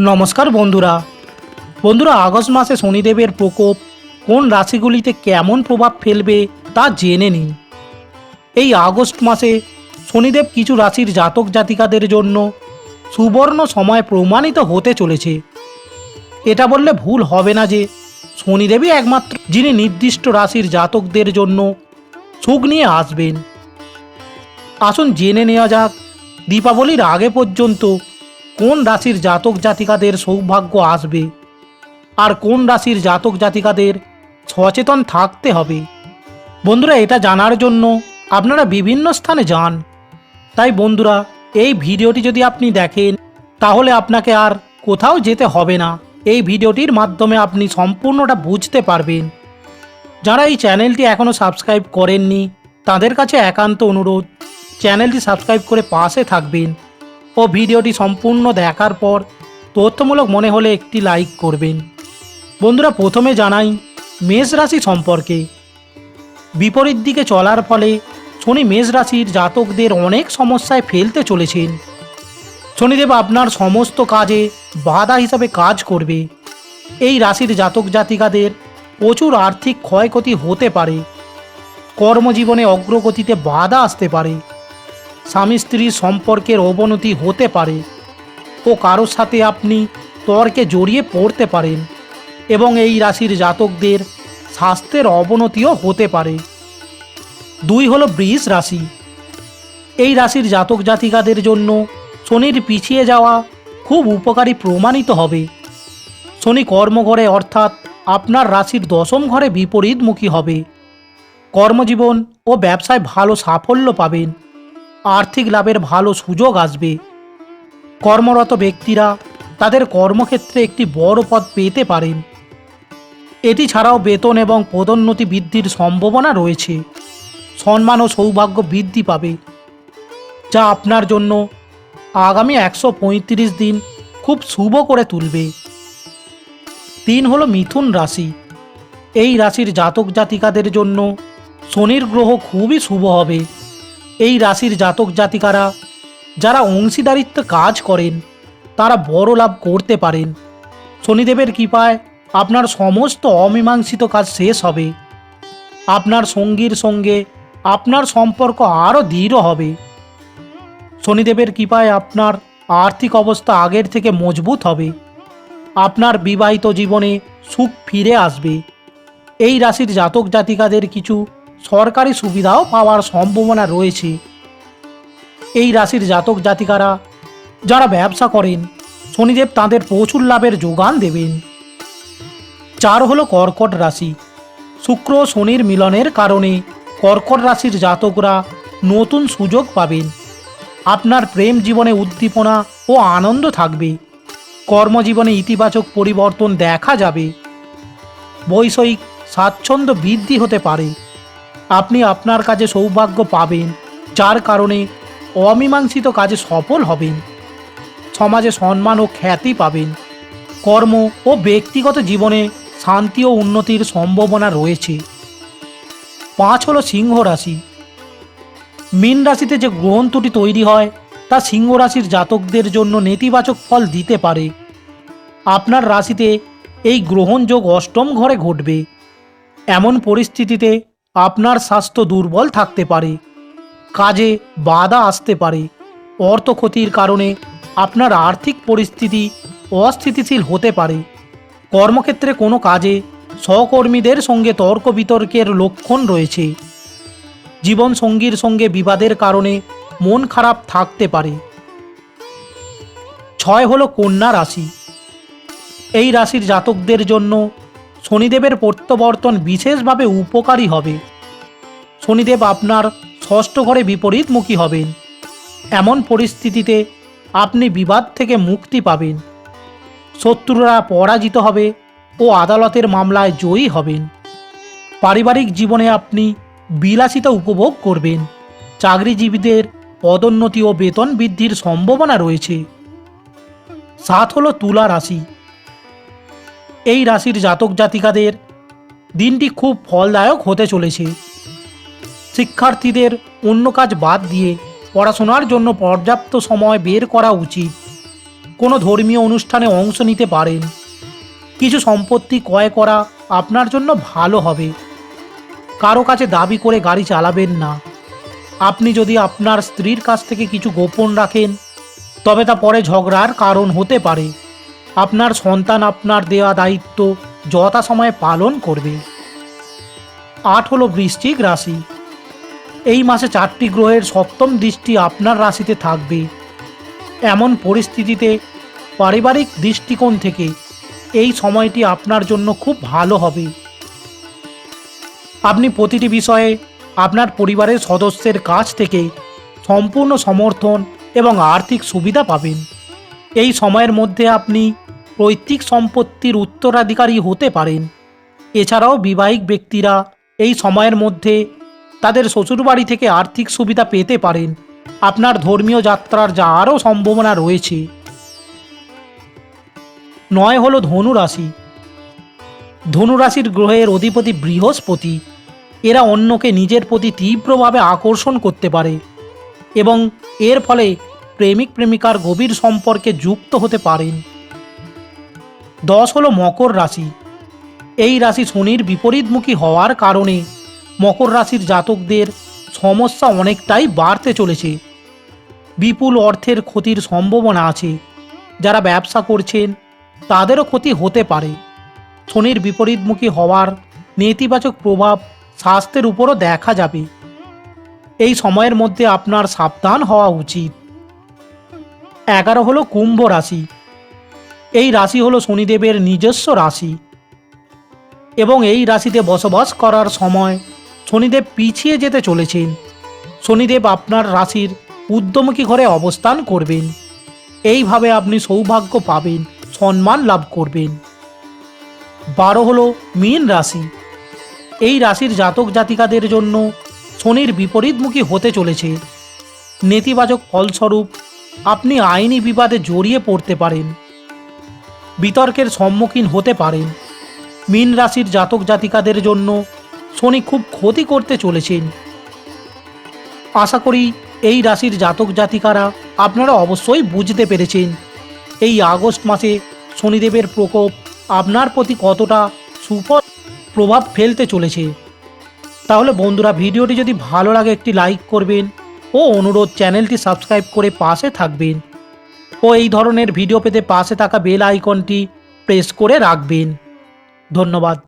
নমস্কার বন্ধুরা। বন্ধুরা, আগস্ট মাসে শনিদেবের প্রকোপ কোন রাশিগুলিতে কেমন প্রভাব ফেলবে তা জেনে নিন। এই আগস্ট মাসে শনিদেব কিছু রাশির জাতক জাতিকাদের জন্য সুবর্ণ সময় প্রমাণিত হতে চলেছে। এটা বললে ভুল হবে না যে শনিদেবই একমাত্র যিনি নির্দিষ্ট রাশির জাতকদের জন্য সুখ নিয়ে আসবেন। আসুন জেনে নেওয়া যাক, দীপাবলির আগে পর্যন্ত কোন রাশির জাতক জাতিকাদের সৌভাগ্য আসবে? আর কোন রাশির জাতক জাতিকাদের সচেতন থাকতে হবে? বন্ধুরা, এটা জানার জন্য আপনারা বিভিন্ন স্থানে যান। তাই বন্ধুরা, এই ভিডিওটি যদি আপনি দেখেন, তাহলে আপনাকে আর কোথাও যেতে হবে না। এই ভিডিওটির মাধ্যমে আপনি সম্পূর্ণটা বুঝতে পারবেন। যারা এই চ্যানেলটি এখনও সাবস্ক্রাইব করেননি, তাদের কাছে একান্ত অনুরোধ, চ্যানেলটি সাবস্ক্রাইব করে পাশে থাকবেন। ও ভিডিওটি সম্পূর্ণ দেখার পর তথ্যমূলক মনে হলে একটি লাইক করবেন। বন্ধুরা, প্রথমে জানাই মেষ রাশি সম্পর্কে। বিপরীত দিকে চলার ফলে শনি মেষ রাশির জাতকদের অনেক সমস্যায় ফেলতে চলেছেন। শনিদেব আপনার সমস্ত কাজে বাধা হিসাবে কাজ করবে। এই রাশির জাতক জাতিকাদের প্রচুর আর্থিক ক্ষয়ক্ষতি হতে পারে। কর্মজীবনে অগ্রগতিতে বাধা আসতে পারে। স্বামী স্ত্রীর সম্পর্কের অবনতি হতে পারে ও কারোর সাথে আপনি তর্কে জড়িয়ে পড়তে পারেন এবং এই রাশির জাতকদের স্বাস্থ্যের অবনতিও হতে পারে। দুই হলো বৃষ রাশি। এই রাশির জাতক জাতিকাদের জন্য শনির পিছিয়ে যাওয়া খুব উপকারী প্রমাণিত হবে। শনি কর্মঘরে অর্থাৎ আপনার রাশির দশম ঘরে বিপরীতমুখী হবে। কর্মজীবন ও ব্যবসায় ভালো সাফল্য পাবেন। আর্থিক লাভের ভালো সুযোগ আসবে। কর্মরত ব্যক্তিরা তাদের কর্মক্ষেত্রে একটি বড় পদ পেতে পারেন। এটি ছাড়াও বেতন এবং পদোন্নতি বৃদ্ধির সম্ভাবনা রয়েছে। সম্মান ও সৌভাগ্য বৃদ্ধি পাবে। যা আপনার জন্য আগামী একশো পঁয়ত্রিশ দিন খুব শুভ করে তুলবে। তিন হলো মিথুন রাশি। এই রাশির জাতক জাতিকাদের জন্য শনির গ্রহ খুবই শুভ হবে। এই রাশির জাতক জাতিকারা, যারা অংশীদারিত্ব কাজ করেন, তারা বড় লাভ করতে পারেন। শনিদেবের কৃপায় আপনার সমস্ত অমীমাংসিত কাজ শেষ হবে। আপনার সঙ্গীর সঙ্গে আপনার সম্পর্ক আরও দৃঢ় হবে। শনিদেবের কৃপায় আপনার আর্থিক অবস্থা আগের থেকে মজবুত হবে। আপনার বিবাহিত জীবনে সুখ ফিরে আসবে। এই রাশির জাতক জাতিকাদের কিছু সরকারি সুবিধাও পাওয়ার সম্ভাবনা রয়েছে। এই রাশির জাতক জাতিকারা যারা ব্যবসা করেন, শনিদেব তাদের প্রচুর লাভের যোগান দেবেন। চার হলো কর্কট রাশি। শুক্র শনির মিলনের কারণে কর্কট রাশির জাতকরা নতুন সুযোগ পাবেন। আপনার প্রেম জীবনে উদ্দীপনা ও আনন্দ থাকবে। কর্মজীবনে ইতিবাচক পরিবর্তন দেখা যাবে। বৈষয়িক স্বাচ্ছন্দ্য বৃদ্ধি হতে পারে। আপনি আপনার কাজে সৌভাগ্য পাবেন, যার কারণে অমীমাংসিত কাজে সফল হবেন। সমাজে সম্মান ও খ্যাতি পাবেন। কর্ম ও ব্যক্তিগত জীবনে শান্তি ও উন্নতির সম্ভাবনা রয়েছে। পাঁচ হলো সিংহ রাশি। মীন রাশিতে যে ত্রুটি তৈরি হয়, তা সিংহ রাশির জাতকদের জন্য নেতিবাচক ফল দিতে পারে। আপনার রাশিতে এই গ্রহণযোগ অষ্টম ঘরে ঘটবে। এমন পরিস্থিতিতে আপনার স্বাস্থ্য দুর্বল থাকতে পারে, কাজে বাধা আসতে পারে। অর্থ ক্ষতির কারণে আপনার আর্থিক পরিস্থিতি অস্থিতিশীল হতে পারে। কর্মক্ষেত্রে কোনো কাজে সহকর্মীদের সঙ্গে তর্ক বিতর্কের লক্ষণ রয়েছে। জীবন সঙ্গীর সঙ্গে বিবাদের কারণে মন খারাপ থাকতে পারে। ছয় হলো কন্যা রাশি। এই রাশির জাতকদের জন্য শনিদেবের প্রত্যাবর্তন বিশেষভাবে উপকারী হবে। শনিদেব আপনার ষষ্ঠ ঘরে বিপরীতমুখী হবেন। এমন পরিস্থিতিতে আপনি বিবাদ থেকে মুক্তি পাবেন। শত্রুরা পরাজিত হবে ও আদালতের মামলায় জয়ী হবেন। পারিবারিক জীবনে আপনি বিলাসিতা উপভোগ করবেন। চাকরিজীবীদের পদোন্নতি ও বেতন বৃদ্ধির সম্ভাবনা রয়েছে। সাত হলো তুলা রাশি। এই রাশির জাতক জাতিকাদের দিনটি খুব ফলদায়ক হতে চলেছে। শিক্ষার্থীদের অন্য কাজ বাদ দিয়ে পড়াশোনার জন্য পর্যাপ্ত সময় বের করা উচিত। কোনো ধর্মীয় অনুষ্ঠানে অংশ নিতে পারেন। কিছু সম্পত্তি ক্রয় করা আপনার জন্য ভালো হবে। কারও কাছে দাবি করে গাড়ি চালাবেন না। আপনি যদি আপনার স্ত্রীর কাছ থেকে কিছু গোপন রাখেন, তবে তা পরে ঝগড়ার কারণ হতে পারে। আপনার সন্তান আপনার দেওয়া দায়িত্ব যথাসময়ে পালন করবে। আট হলো বৃশ্চিক রাশি। এই মাসে চারটি গ্রহের সপ্তম দৃষ্টি আপনার রাশিতে থাকবে। এমন পরিস্থিতিতে পারিবারিক দৃষ্টিকোণ থেকে এই সময়টি আপনার জন্য খুব ভালো হবে। আপনি প্রতিটি বিষয়ে আপনার পরিবারের সদস্যের কাছ থেকে সম্পূর্ণ সমর্থন এবং আর্থিক সুবিধা পাবেন। এই সময়ের মধ্যে আপনি পৈতৃক সম্পত্তির উত্তরাধিকারী হতে পারেন। এছাড়াও বিবাহিক ব্যক্তিরা এই সময়ের মধ্যে তাদের শ্বশুরবাড়ি থেকে আর্থিক সুবিধা পেতে পারেন। আপনার ধর্মীয় যাত্রার যা আরও সম্ভাবনা রয়েছে। নয় হলো ধনুরাশি। ধনুরাশির গ্রহের অধিপতি বৃহস্পতি। এরা অন্যকে নিজের প্রতি তীব্রভাবে আকর্ষণ করতে পারে এবং এর ফলে প্রেমিক প্রেমিকার গভীর সম্পর্কে যুক্ত হতে পারেন। দশ হলো মকর রাশি। এই রাশি শনির বিপরীতমুখী হওয়ার কারণে মকর রাশির জাতকদের সমস্যা অনেকটাই বাড়তে চলেছে। বিপুল অর্থের ক্ষতির সম্ভাবনা আছে। যারা ব্যবসা করছেন, তাদেরও ক্ষতি হতে পারে। শনির বিপরীতমুখী হওয়ার নেতিবাচক প্রভাব স্বাস্থ্যের উপরও দেখা যাবে। এই সময়ের মধ্যে আপনার সাবধান হওয়া উচিত। এগারো হলো কুম্ভ রাশি। এই রাশি হলো শনিদেবের নিজস্ব রাশি। এবং এই রাশিতে বসবাস করার সময় শনিদেব পিছিয়ে যেতে চলেছেন। শনিদেব আপনার রাশির উদ্যমুখী ঘরে অবস্থান করবেন। এইভাবে আপনি সৌভাগ্য পাবেন, সম্মান লাভ করবেন। বারো হলো মীন রাশি। এই রাশির জাতক জাতিকাদের জন্য শনির বিপরীতমুখী হতে চলেছে। নেতিবাচক ফলস্বরূপ আপনি আইনি বিবাদে জড়িয়ে পড়তে পারেন। বিতর্কের সম্মুখীন হতে পারেন। মীন রাশির জাতক জাতিকাদের জন্য শনি খুব ক্ষতি করতে চলেছেন। আশা করি এই রাশির জাতক জাতিকারা আপনারা অবশ্যই বুঝতে পেরেছেন। এই আগস্ট মাসে শনিদেবের প্রকোপ আপনার প্রতি কতটা সুফল প্রভাব ফেলতে চলেছে। তাহলে বন্ধুরা, ভিডিওটি যদি ভালো লাগে একটি লাইক করবেন ও অনুরোধ চ্যানেলটি সাবস্ক্রাইব করে পাশে থাকবেন। ও এই ধরনের ভিডিও পেতে পাশে থাকা বেল আইকনটি প্রেস করে রাখবেন। ধন্যবাদ।